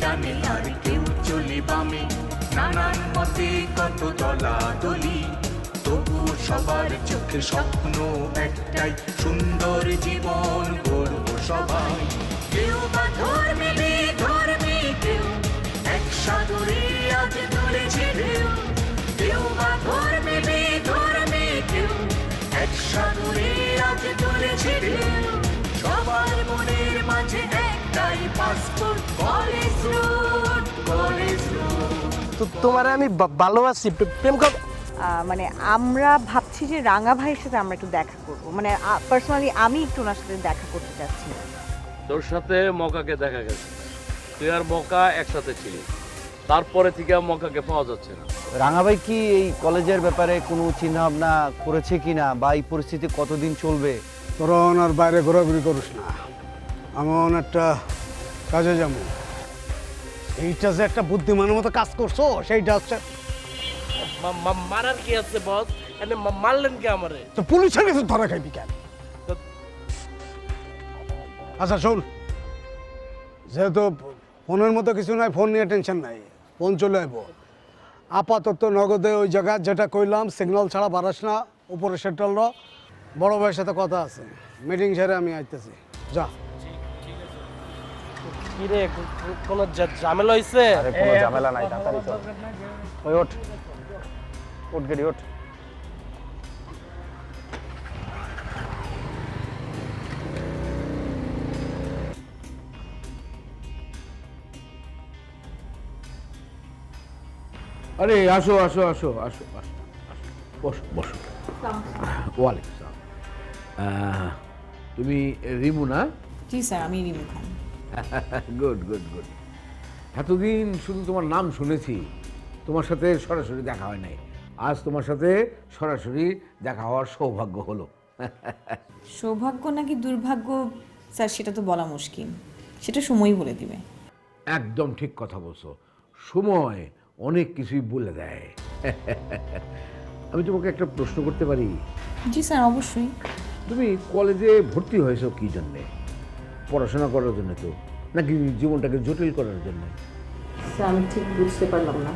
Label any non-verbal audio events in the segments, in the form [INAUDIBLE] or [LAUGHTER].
ডানে আর কেউ নানান মতে কত দলাদলি তবু সবার চোখে স্বপ্ন একটাই, সুন্দর জীবন গড়ব সবাই। কেউ বা ধর্মে ধর্মে কেউ, এক সাগরে আজ ঢেউ। কেউ বা ধর্মে ধর্মে কেউ, এক সাগরে আজ ধরেছে ঢেউ। সবার মনের মাঝে একটাই পাসপোর্ট রোড তো তোমার আমি ভালোবাসি প্রেম কর মানে আমরা ভাবছি যে রাঙা ভাইয়ের সাথে আমরা একটু দেখা করব। মানে পার্সোনালি আমি একটু ওনার সাথে দেখা করতে চাচ্ছি। তোর সাথে মকাকে দেখা গেছে। তুই আর মকা একসাথে ছিলি। তারপরে থেকে আর মকাকে পাওয়া যাচ্ছে না। রাঙা ভাই কি এই কলেজের ব্যাপারে কোনো চিন্তা ভাবনা করেছে কিনা? বা এই পরিস্থিতি কতদিন চলবে? তোরা ওনার বাইরে ঘোরাঘুরি করিস না। আমি একটা কাজে যাব। এইটা যে একটা বুদ্ধিমানের মতো কাজ করছ সেইটা হচ্ছে মারার কি আছে বস? এনে মারলেন কে আমারে? তো পুলিশের কাছে ধরা খাইবি কেন? আচ্ছা শোন। যেহেতু ফোনের মতো কিছু নাই ফোন নিয়ে টেনশন নাই ফোন চলে আইব। আপাতত নগদে ওই জায়গা যেটা কইলাম সিগন্যাল ছাড়া বাড়াস না উপরে সেটেল র। বড় ভাইয়ের সাথে কথা আছে। মিটিং সেরে আমি আইতেছি। যা। কি রে কো- কো- কোনো ঝামেলা হইছে? আরে কোনো ঝামেলা নাই তাড়াতাড়ি চল। ওই ওঠ। ওঠ গেড়ি ওঠ। আরে আসো আসো আসো আসো আসো আসো। বসো বসো। ওয়ালাইকুম আসসালাম তুমি রিমু না? জি স্যার আমি Rimu Khan. Good good good এতদিন শুধু তোমার নাম শুনেছি তোমার সাথে সরাসরি দেখা হয় নাই। আজ তোমার সাথে সরাসরি দেখা হওয়ার সৌভাগ্য হলো। সৌভাগ্য নাকি দুর্ভাগ্য? স্যার সেটা তো বলা মুশকিল। সেটা সময়ই বলে দিবে। একদম ঠিক কথা বলছো। সময় অনেক কিছুই বলে দেয়। আমি তোমাকে একটা প্রশ্ন করতে পারি? জি স্যার অবশ্যই। তুমি কলেজে ভর্তি হয়েছো কি জন্যে? পড়াশোনা করার জন্য তো? নাকি জীবনটাকে জটিল করার জন্য? স্যার আমি ঠিক বুঝতে পারলাম না।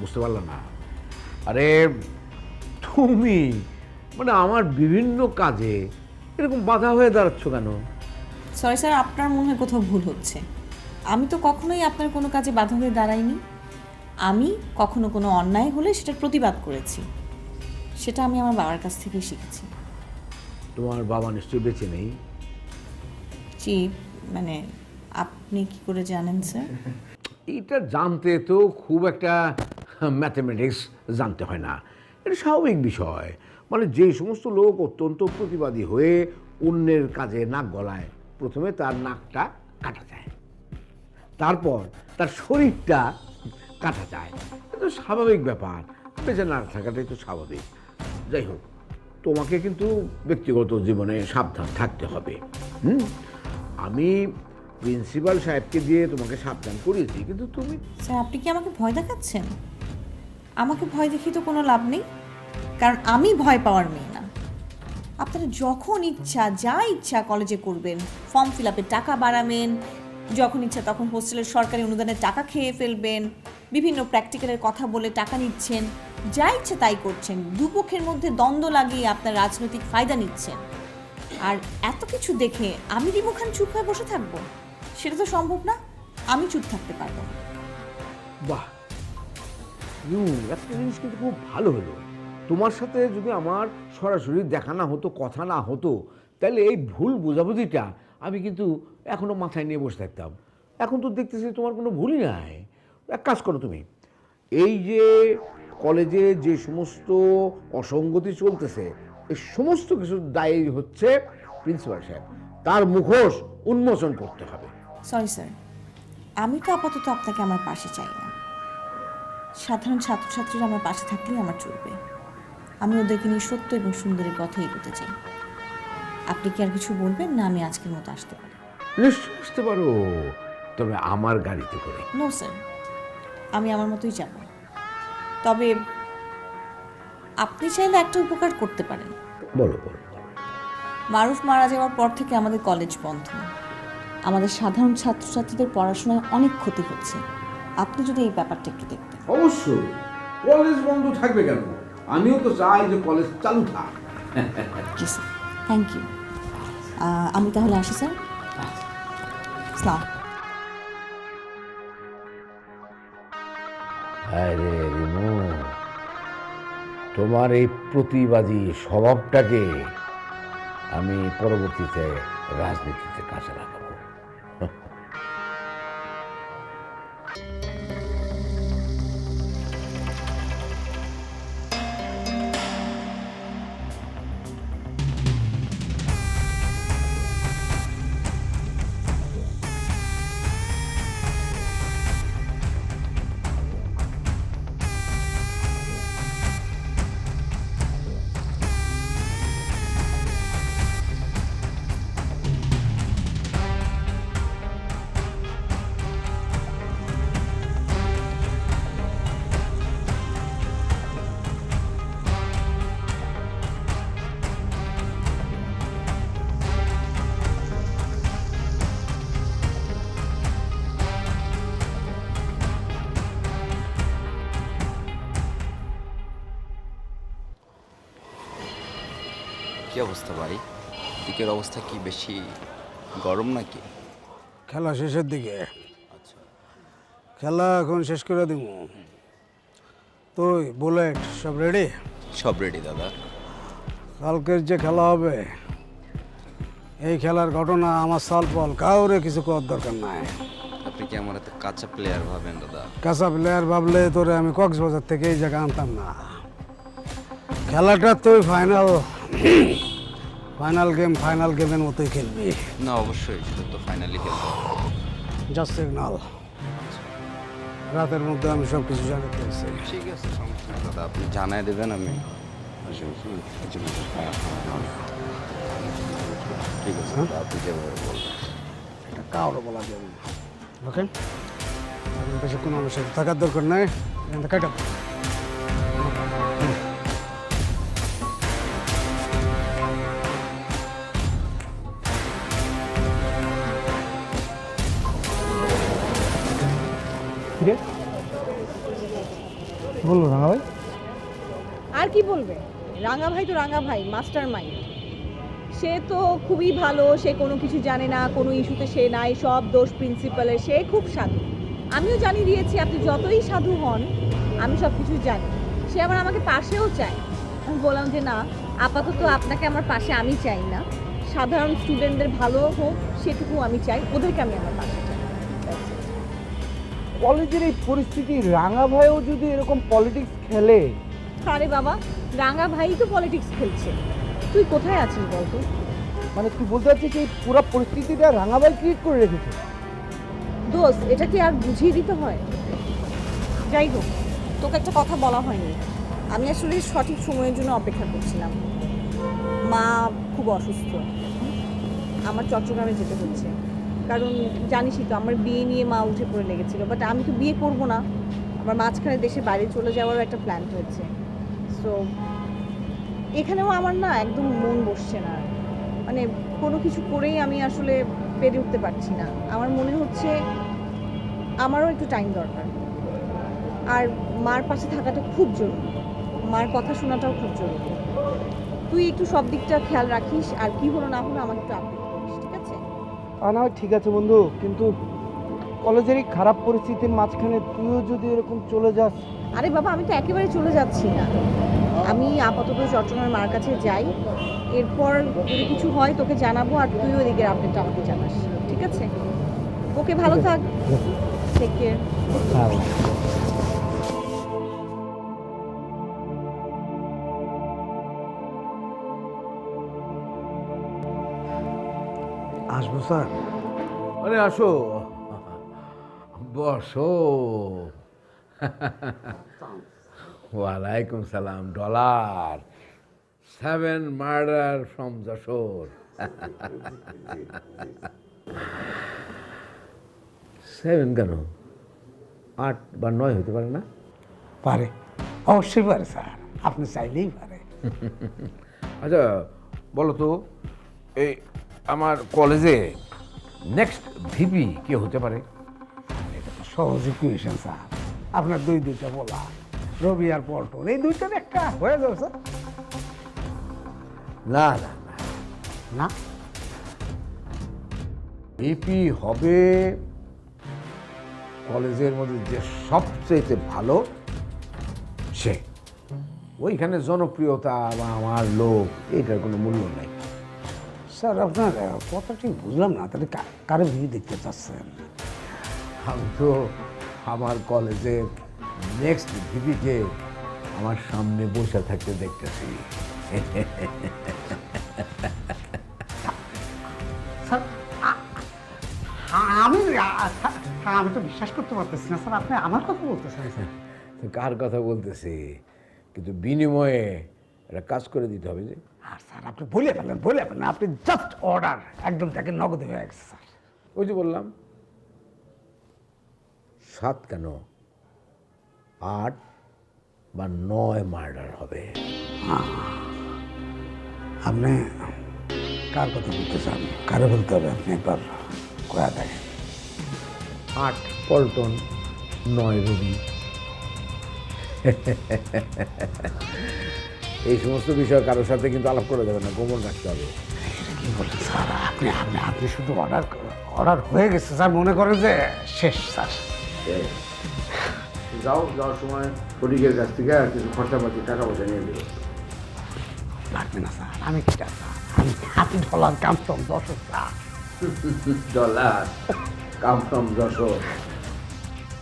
বুঝতে পারলাম না। আরে তুমি মানে আমার বিভিন্ন কাজে এরকম বাধা হয়ে দাঁড়াচ্ছ কেন? সরি স্যার আপনার মনে হয় কোথাও ভুল হচ্ছে। আমি তো কখনোই আপনার কোনো কাজে বাধা হয়ে দাঁড়াইনি। আমি কখনো কোনো অন্যায় হলে সেটার প্রতিবাদ করেছি। সেটা আমি আমার বাবার কাছ থেকেই শিখেছি। তোমার বাবা নিশ্চয়ই বেঁচে নেই। জি মানে আপনি কি করে জানেন, স্যার? এটা জানতে তো খুব একটা ম্যাথমেটিক্স জানতে হয় না। এটা স্বাভাবিক বিষয়। মানে যে সমস্ত লোক অত্যন্ত প্রতিবাদী হয়ে অন্যের কাজে নাক গলায় প্রথমে তার নাকটা কাটা যায়, তারপর তার শরীরটা কাটা যায়। এটা স্বাভাবিক ব্যাপার। বেঁচে না থাকাটাই তো স্বাভাবিক। যাই হোক, তোমাকে কিন্তু ব্যক্তিগত জীবনে সাবধান থাকতে হবে। হুম? আমি প্রিন্সিপাল সাহেবকে দিয়ে তোমাকে সাবধান করিয়েছি, কিন্তু তুমি স্যার, আপনি কি আমাকে ভয় দেখাচ্ছেন? আমাকে ভয় দেখিয়ে তো কোনো লাভ নেই, কারণ আমি ভয় পাওয়ার মেয়ে না। আপনারা যখন ইচ্ছা, যা ইচ্ছা কলেজে করবেন, ফর্ম ফিল আপে টাকা বাড়াবেন, যখন ইচ্ছা তখন হোস্টেলের সরকারি অনুদানের টাকা খেয়ে ফেলবেন, বিভিন্ন প্র্যাকটিক্যালের কথা বলে টাকা নিচ্ছেন, যা ইচ্ছে তাই করছেন, দুপক্ষের মধ্যে দ্বন্দ্ব লাগিয়ে আপনার রাজনৈতিক ফায়দা নিচ্ছেন। আর এত কিছু দেখে আমি রিমু খান চুপ হয়ে বসে থাকব? সেটা তো সম্ভব না, আমি চুপ থাকতে পারব না। বাহ। ইউ একটা জিনিস কিন্তু খুব ভালো হলো। তোমার সাথে যদি আমার সরাসরি দেখা না হতো, কথা না হতো, তাহলে এই ভুল বোঝাবুঝিটা আমি কিন্তু এখনও মাথায় নিয়ে বসে থাকতাম। এখন তো দেখতেছি তোমার কোনো ভুলই নাই। এক কাজ করো তুমি, এই যে কলেজে যে সমস্ত অসঙ্গতি চলতেছে এই সমস্ত কিছু দায়ী হচ্ছে প্রিন্সিপাল সাহেব। তার মুখোশ উন্মোচন করতে হবে। সরি স্যার আমি তো আপাতত আপনাকে আমার পাশে চাই না। সাধারণ ছাত্রছাত্রীরা আমার পাশে থাকলেই আমার চলবে। আমি ওদেরকে নিয়ে সত্য এবং সুন্দরের পথে এগোতে চাই। আপনি কি আর কিছু বলবেন? না আমি আজকের মতো আসতে পারি। নিশ্চয় আসতে পারো। তবে আমার গাড়িতে করে। নো স্যার আমি আমার মতোই যাব। তবে আপনি চাইলে একটা উপকার করতে পারেন। বলো বলো। মারুফ মারা যাওয়ার পর থেকে আমাদের কলেজ বন্ধ। আমাদের সাধারণ ছাত্রছাত্রীদের পড়াশোনায় অনেক ক্ষতি হচ্ছে। আপনি যদি এই ব্যাপারটা একটু দেখতেন। অবশ্যই। কলেজ বন্ধ থাকবে কেন? আমিও তো চাই যে কলেজ চালু থাক। জি স্যার থ্যাংক ইউ আমি তাহলে আসি স্যার সালাম। আরে রিমু তোমার এই প্রতিবাদী স্বভাবটাকে আমি পরবর্তীতে রাজনীতিতে কাজে লাগাবো। কি অবস্থা ভাই? দিকের অবস্থা কি বেশি গরম নাকি? খেলা শেষের দিকে। আচ্ছা। খেলা এখন শেষ করে দিব। তুই বুলেট সব রেডি সব রেডি দাদা। কালকের যে খেলা হবে এই খেলার ঘটনা আমার সাল সালপল কাউরে কিছু করার দরকার নাই। আপনি কি আমার এত কাঁচা প্লেয়ার ভাবেন দাদা? কাঁচা প্লেয়ার ভাবলে তোরে আমি কক্সবাজার থেকে এই জায়গা আনতাম না। খেলাটা তুই ফাইনাল ফাইনাল গেম ফাইনাল গেমের মতোই খেলবি। না অবশ্যই সেটা তো ফাইনালি খেলতে হবে। জাস্ট সিগনাল রাতের মধ্যে আমি সব কিছু জানাতে ঠিক আছে সমস্যা নেই দাদা আপনি জানাই দেবেন আমি ঠিক আছে দাদা, আপনি যেভাবে বলবেন। এটা কাউরে বলা যাবে না। ওকে বেশিক্ষণ আমার সাথে থাকার দরকার নাই। এখান থেকে কাটা বলল রাঙা ভাই? আর কি বলবে? রাঙা ভাই তো রাঙা ভাই মাস্টার মাইন্ড সে তো খুবই ভালো, সে কোনো কিছু জানে না, কোনো ইস্যুতে সে নাই, সব দোষ প্রিন্সিপালের সে খুব সাধু। আমিও জানিয়ে দিয়েছি, আপনি যতই সাধু হন, আমি সব কিছু জানি। সে আবার আমাকে পাশেও চায়। আমি বললাম যে, না, আপাতত আপনাকে আমার পাশে আমি চাই না। সাধারণ স্টুডেন্টদের ভালো হোক, সেটুকু আমি চাই। ওদেরকে আমি আমার পাশে কলেজের এই পরিস্থিতি রাঙা ভাইও যদি এরকম পলিটিক্স খেলে? আরে বাবা রাঙা ভাই তো পলিটিক্স খেলছে। তুই কোথায় আছিস বলতো মানে তুই বলতে চাচ্ছিস এই পুরো পরিস্থিতিটা রাঙা ভাই ক্রিয়েট করে রেখেছে? দোষ এটা কি আর বুঝিয়ে দিতে হয়? যাই হোক তোকে একটা কথা বলা হয়নি। আমি আসলে সঠিক সময়ের জন্য অপেক্ষা করছিলাম। মা খুব অসুস্থ। আমার চট্টগ্রামে যেতে হচ্ছে। কারণ জানিসই তো, আমার বিয়ে নিয়ে মা উঠে পড়ে লেগেছিল। বাট আমি তো বিয়ে করব না। আমার মাঝখানে দেশে বাইরে চলে যাওয়ারও একটা প্ল্যান হয়েছে। সো এখানেও আমার না একদম মন বসছে না। মানে কোনো কিছু করেই আমি আসলে পেরে উঠতে পারছি না। আমার মনে হচ্ছে আমারও একটু টাইম দরকার। আর মার পাশে থাকাটা খুব জরুরি। মার কথা শোনাটাও খুব জরুরি। তুই একটু সব দিকটা খেয়াল রাখিস, আর কি হলো না হলো আমাকে একটু আপডেট না হয় ঠিক আছে বন্ধু কিন্তু কলেজের এই খারাপ পরিস্থিতির মাঝখানে তুইও যদি এরকম চলে যাস। আরে বাবা আমি তো একেবারে চলে যাচ্ছি না। আমি আপাতত চট্টগ্রামের মার কাছে যাই। এরপর যদি কিছু হয় তোকে জানাব আর তুই এদিকে আপডেটটা আমাকে জানাস। ঠিক আছে? ওকে ভালো থাক। টেক কেয়ার আসব স্যার আরে আসো। বসো। ওয়ালাইকুম সালাম dollar. Seven murder from Jashore. Seven কেন? আট বা নয় হতে পারে না? পারে। অবশ্যই পারে স্যার। আপনি চাইলেই পারে। আচ্ছা বলো তো এই আমার কলেজে নেক্সট ভিপি কে হতে পারে? সহজ ইকুয়েশন স্যার। আপনার দুই দুইটা বলা। রবি আর পল্টন এই দুইটার একটা হয়ে যাবে স্যার। না না না। না? ভিপি হবে কলেজের মধ্যে যে সবচেয়ে ভালো সে। ওইখানে জনপ্রিয়তা বা আমার লোক এটার কোনো মূল্য নেই। স্যার আপনার কথা ঠিক বুঝলাম না তাহলে কারে ভিউ দেখতে চাচ্ছেন আমি তো আমার কলেজের নেক্সট ভিপিকে আমার সামনে বসে থাকতে দেখতেছি। আমি আমি তো বিশ্বাস করতে পারতেছি না স্যার আপনি আমার কথা বলতেছেন স্যার। কার কথা বলতেছি? কিন্তু বিনিময়ে একটা কাজ করে দিতে হবে যে আর স্যার আপনি বলে ফেলেন বলে ফেলেন আপনি জাস্ট অর্ডার একদম তাকে নগদে হয়ে গেছে স্যার। ওই যে বললাম সাত কেন? আট বা নয় মার্ডার হবে। আপনি কার কথা বলতে চান? কারে বলতে হবে? আপনি একবার কয়া দেখেন। আট পল্টন নয় রবি। এই সমস্ত বিষয় কারোর সাথে কিন্তু আলাপ করা যাবে না গোমন রাখতে হবে। কি বলেন স্যার? আপনি আপনি আপনি শুধু অর্ডার অর্ডার হয়ে গেছে স্যার মনে করেন যে শেষ স্যার। যাও যাওয়ার সময় ফটিকের কাছ থেকে আর কিছু খরচাপাতি টাকা পয়সা নিয়ে দেবে লাগবে না স্যার আমি কি স্যার? আমি হাতি dollar come from sir. [LAUGHS] Dollar come from Jashore.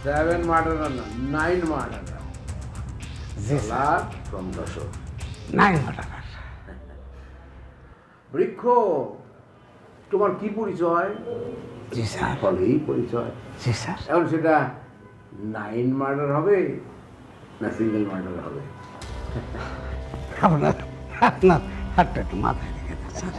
Seven murder না নাইন মার্ডার। জি স্যার। ফ্রম যশোর। নাই অর্ডার বৃক্ষ তোমার কি পরিচয়? জি স্যার। ফলেই পরিচয়। জি স্যার। এখন সেটা নাইন মার্ডার হবে না সিঙ্গেল মার্ডার হবে? আপনার আপনার হাতটা একটু মাথায় রেখে দেন স্যার।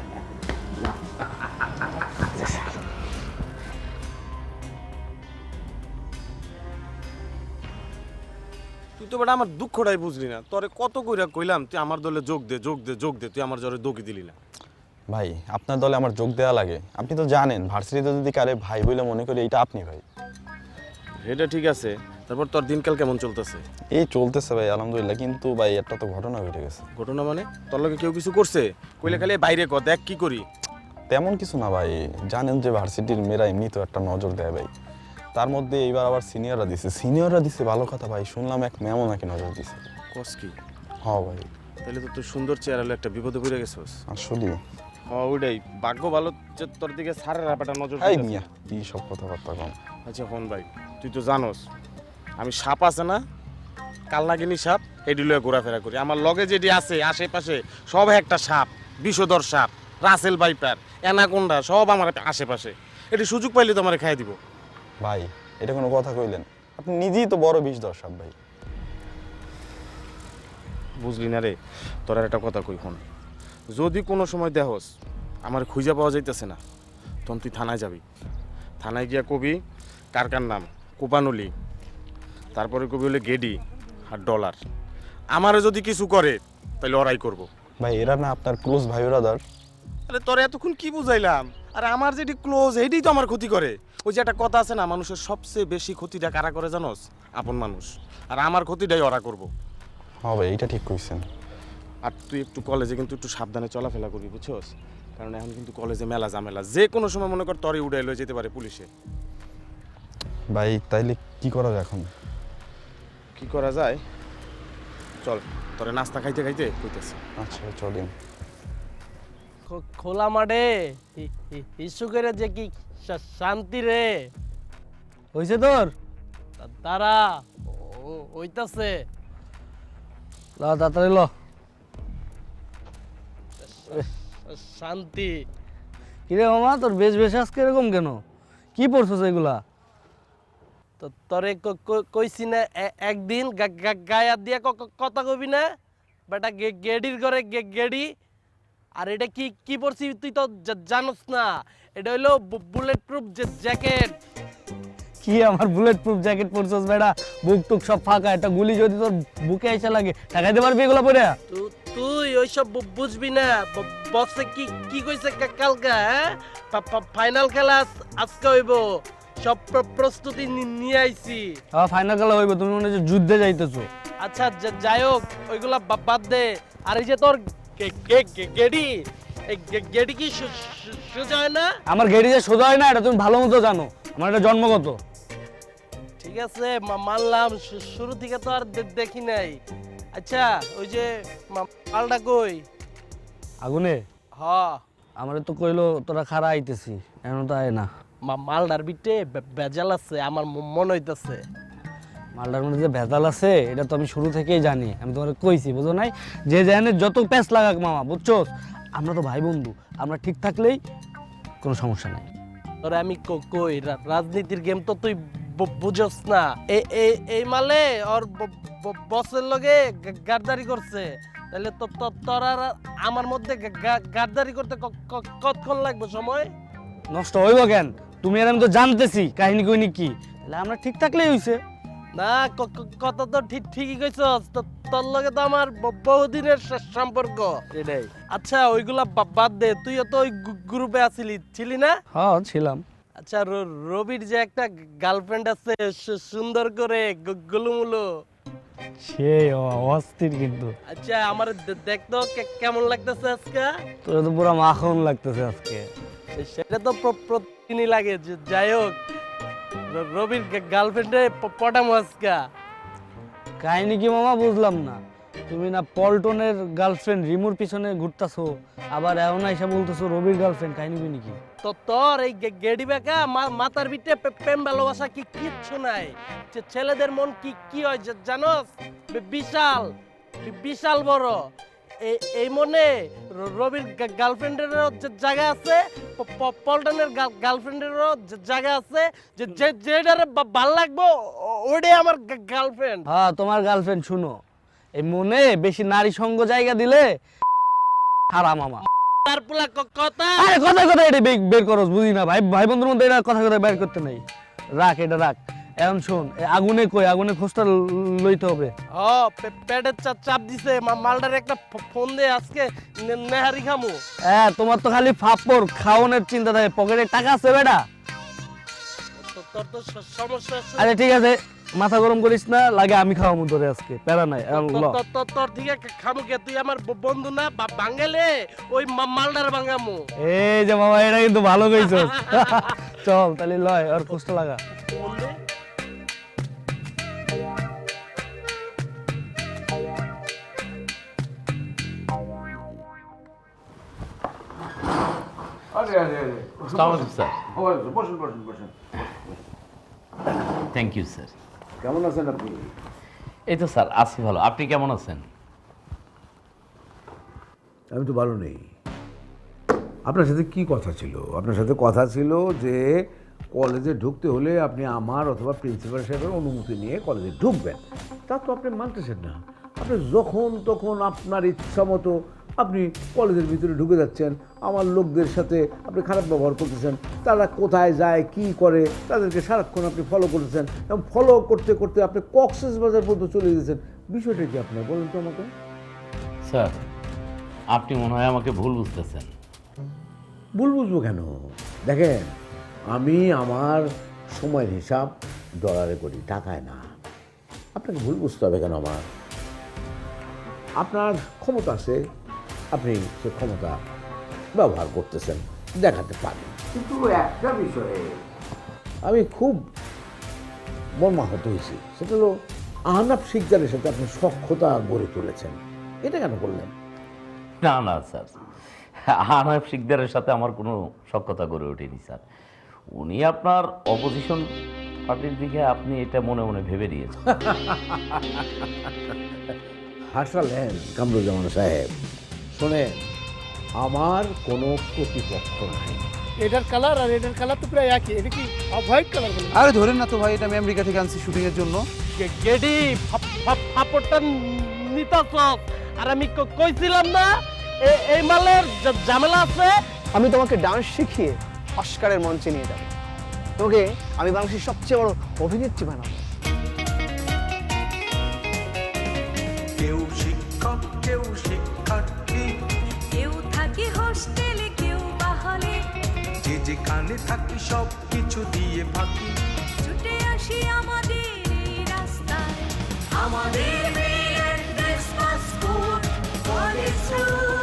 তুই বেটা আমার দুঃখটাই বুঝলি না। তোরে কত কইরা কইলাম তুই আমার দলে যোগ দে যোগ দে যোগ দে তুই আমার জ্বরে দোকি দিলি না। ভাই আপনার দলে আমার যোগ দেওয়া লাগে। আপনি তো জানেন ভার্সিটিতে যদি কারে ভাই বলে মনে করি এটা আপনি ভাই। এটা ঠিক আছে তারপর তোর দিনকাল কেমন চলতেছে? এই চলতেছে ভাই আলহামদুলিল্লাহ। কিন্তু ভাই একটা তো ঘটনা ঘটে গেছে। ঘটনা মানে? তোর লগে কেউ কিছু করছে? কইলে খালি বাইরে ক দেখ কি করি। তেমন কিছু না ভাই। জানেন যে ভার্সিটির মেয়েরা এমনি তো একটা নজর দেয় ভাই। তার মধ্যে এইবার আবার সিনিয়ররা দিছে। সিনিয়ররা দিছে ভালো কথা ভাই শুনলাম এক ম্যামও নাকি নজর দিছে। কস কি? হ ভাই। তাহলে তো তোর সুন্দর চেহারা হলো একটা বিপদে পড়ে গেছিস। আসলে হ ওইটাই। ভাগ্য ভালো যে তোর দিকে সারের ব্যাপারটা নজর এই দিতেছে। মিয়া কি সব কথাবার্তা কম। আচ্ছা হন ভাই তুই তো জানোস আমি সাপ আছে না? কালনাগিনী সাপ এটি লয়ে ঘোরাফেরা করি। আমার লগে যেটি আছে আশেপাশে সব একটা সাপ বিষধর সাপ রাসেল বাইপার অ্যানাকোন্ডা সব আমার আশেপাশে। এটি সুযোগ পাইলে তো আমার খাই দিব। ভাই এটা কোনো কথা কইলেন। আপনি নিজেই তো বড় বিষ দর্শক ভাই। বুঝলি না রে তোর আর একটা কথা কই ফোন যদি কোনো সময় দেহস আমার খুঁজে পাওয়া যাইতেছে না তখন তুই থানায় যাবি। থানায় গিয়া কবি কার কার নাম কোপানলি তারপরে কবি হলে গেডি আর ডলার। আমারও যদি কিছু করে তাহলে ওরাই করব। ভাই এরা না আপনার ক্লোজ ভাই ব্রাদার আরে তোর এতক্ষণ কি বুঝাইলাম? আর আমার যেটি ক্লোজ এইটাই তো আমার ক্ষতি করে। ওই যে একটা কথা আছে না মানুষের সবচেয়ে বেশি ক্ষতিটা কারা করে জানোস? আপন মানুষ। আর আমার ক্ষতিটাই ওরা করব। হ্যাঁ ভাই এইটা ঠিক কইছেন। আর তুই একটু কলেজে কিন্তু একটু সাবধানে চলাফেরা করবি বুঝছস? কারণ এখন কিন্তু কলেজে মেলা ঝামেলা। যে কোনো সময় মনে কর তরে উড়াই লয়ে যেতে পারে পুলিশে। ভাই তাইলে কি করা যায় এখন? কি করা যায়? চল তোরে নাস্তা খাইতে খাইতে কইতেছি। আচ্ছা চলেন খোলা মাঠে। ই- ই- ইস্যুকের যে কি শান্তি রে। হইছে তোর? তারা হইতাছে। ল তাড়াতাড়ি ল। শান্তি। কিরে মামা তোর বেশ বেশ আজকে এরকম কেন? কি পড়ছস এগুলা? তো তরে কইছি না একদিন গা- গা- দিয়ে কথা কবি না। বেটা গে- গেডির ঘরে গে- গেডি আর এটা কি কি পড়ছি তুই তো জানোস না। এটা হইল বুলেট প্রুফ জ্যাকেট কি আমার বুলেট প্রুফ জ্যাকেট পরছস বেটা বুক টুক সব ফাঁকা একটা গুলি যদি তোর বুকে এসে লাগে টাকা দিতে পারবি এগুলো পরে? তুই ওইসব বুঝবি না। ব- বসে কি কি কইছে কালকা হ্যাঁ? ফাইনাল খেলা আজকে হইব। সব প্রস্তুতি নিয়ে আইছি। ফাইনাল খেলা হইব তুমি মনে হচ্ছে যুদ্ধে যাইতেছো। আচ্ছা যাই হোক ওইগুলা বাদ দে। আর এই যে তোর গেডি? গেডি কি সো- সো- সোজা হয় না? আমার গেড়ি যে সোজা হয় না এটা তুমি ভালো মতো জানো। আমার এটা জন্মগত। ঠিক আছে মানলাম শুরু থেকে তো আর দেখি নাই। আচ্ছা ওই যে মালটা কই? আগুনে? হ। আমার তো কইলো তোরা খারা আইতেছি এখন তো আয় না। মা- মালদার বিটে বেজাল আছে আমার মনে হইতাছে। মালটার মধ্যে যে ভেজাল আছে এটা তো আমি শুরু থেকেই জানি। আমি তোমার কইছি বুঝো নাই? যে জানে যত প্যাঁচ লাগাক মামা বুঝছ? আমরা তো ভাই বন্ধু আমরা ঠিক থাকলেই কোনো সমস্যা নাই। তোরে আমি কই রাজনীতির গেম তো তুই বুঝস না। এই এই মালে ওর বসের লগে গাদ্দারি করছে। তাহলে তো তোর আর আমার মধ্যে গাদ্দারি করতে কতক্ষণ লাগবে সময়? নষ্ট হইব কেন? তুমি আর আমি তো জানতেছি কাহিনী কইনি কি। তাহলে আমরা ঠিক থাকলেই হইছে। না ক- ক- কথা তো ঠিক ঠিকই কইছস। তোর লগে তো আমার বহুদিনের সম্পর্ক। এটাই। আচ্ছা ওইগুলা বাদ দে তুইও তো ওই গ্রুপে আছিলি ছিলি না? হ্যাঁ ছিলাম। আচ্ছা রবির যে একটা গার্লফ্রেন্ড আছে সুন্দর করে গুলুমুলু। সে অস্থির কিন্তু। আচ্ছা আমার দেখতো কেমন লাগতেছে আজকে? তোর তো পুরো মাখন লাগতেছে আজকে। সেটা তো প্রতিদিনই লাগে যে- যাই হোক। রবির গার্লফ্রেন্ডে আজকা কাহিনী কি মামা বুঝলাম না। তুমি না পল্টনের গার্লফ্রেন্ড রিমুর পিছনে ঘুরতাছো আবার এমন এসে বলতেছো রবির গার্লফ্রেন্ড কাহিনী কইনি কি? তো তোর এই গেডি বেকা মা- মাথার ভিতরে প্রেম ভালোবাসা কি কিচ্ছু নাই। ছেলেদের মন কি কি হয় জানোস? বিশাল। বিশাল বড়। এই মনে রবির গার্লফ্রেন্ডেরও যে জায়গা আছে পল্টনের গার্ল- গার্লফ্রেন্ডেরও জায়গা আছে যে যেটারে ভালো লাগবো ও- ওটাই আমার গার্লফ্রেন্ড। হ্যাঁ তোমার গার্লফ্রেন্ড শুনো এই মনে বেশি নারী সঙ্গ জায়গা দিলে হারাম মামা। তার পোলা কথা। আরে কথা কথা এটা বের- বের করো বুঝি না ভাই। ভাই বন্ধুর মধ্যে এটা কথা কথা বের করতে নেই। রাখ এটা রাখ। এখন শোন আগুনে কই? আগুনে খোঁজটা লইতে হবে। ও পেটের চাপ দিছে। মালটার একটা ফোন দে আজকে নেহারি খামু। হ্যাঁ তোমার তো খালি ফাপড় খাওয়ানোর চিন্তা থাকে। পকেটে টাকা আছে বেটা। তোর তো সমস্যা আছে। আরে ঠিক আছে। মাথা গরম করিস না লাগে আমি খাওয়াবো তোরে আজকে। প্যারা নাই তোর থেকে খামু কে? তুই আমার বন্ধু না বা- বাঙালে? ওই মা- মালটার বাঙামু। এই যে মামা এটা কিন্তু ভালো কইছস। [LAUGHS] চল তাহলে লয় আর কষ্ট লাগা। স্যার বসুন বসুন বসুন থ্যাংক ইউ স্যার কেমন আছেন আপনি এই তো স্যার আছি ভালো আপনি কেমন আছেন আমি তো ভালো নেই। আপনার সাথে কি কথা ছিল? আপনার সাথে কথা ছিল যে কলেজে ঢুকতে হলে আপনি আমার অথবা প্রিন্সিপাল সাহেবের অনুমতি নিয়ে কলেজে ঢুকবেন। তা তো আপনি মানতেছেন না। আপনি যখন তখন আপনার ইচ্ছা মতো আপনি কলেজের ভিতরে ঢুকে যাচ্ছেন আমার লোকদের সাথে আপনি খারাপ ব্যবহার করতেছেন তারা কোথায় যায় কি করে তাদেরকে সারাক্ষণ আপনি ফলো করতেছেন এবং ফলো করতে করতে আপনি কক্সেস বাজার পর্যন্ত চলে গেছেন। বিষয়টা কি আপনার বলুন তো আমাকে। স্যার আপনি মনে হয় আমাকে ভুল বুঝতেছেন। ভুল বুঝব কেন? দেখেন আমি আমার সময়ের হিসাব ডলারে করি টাকায় না। আপনাকে ভুল বুঝতে হবে কেন আমার? আপনার ক্ষমতা আছে আপনি সে ক্ষমতা ব্যবহার করতেছেন দেখাতে পারেন। কিন্তু একটা বিষয়ে আমি খুব মর্মাহত হয়েছি। সেটা হলো আহনাফ শিকদারের সাথে আপনি সক্ষতা গড়ে তুলেছেন। এটা কেন করলেন? না না স্যার। আনায়ব শিকদারের সাথে আমার কোনো সক্ষতা গড়ে ওঠেনি স্যার। উনি আপনার অপোজিশন পার্টির দিকে আপনি এটা মনে মনে ভেবে নিয়েছেন। হাসালেন কামরুজ্জামান সাহেব। শোনেন আমার কোনো প্রতিপক্ষ নাই। এটার কালার আর এটার কালার তো প্রায় একই। এটা কি হোয়াইট কালার বলে? আরে ধরেন না তো ভাই এটা আমি আমেরিকা থেকে আনছি শুটিং এর জন্য। গেডি ফাপ- ফাপ- ফাপড়টা নিতাছ আর আমি ক- কইছিলাম না এ- এই মালের ঝামেলা আছে। আমি তোমাকে ডান্স শিখিয়ে অস্কারের মঞ্চে নিয়ে যাব। তোকে আমি বাংলাদেশের সবচেয়ে বড় অভিনেত্রী বানাবো। কেউ শিক্ষক কেউ শিক্ষার্থী পেলে কেউ বাহলে যে যে কানে থাকি সব কিছু দিয়ে ফাঁকি ছুটে আসি আমাদের এই রাস্তায়। আমাদের মেয়ের ক্রিসমাস কোড কলেজ রোড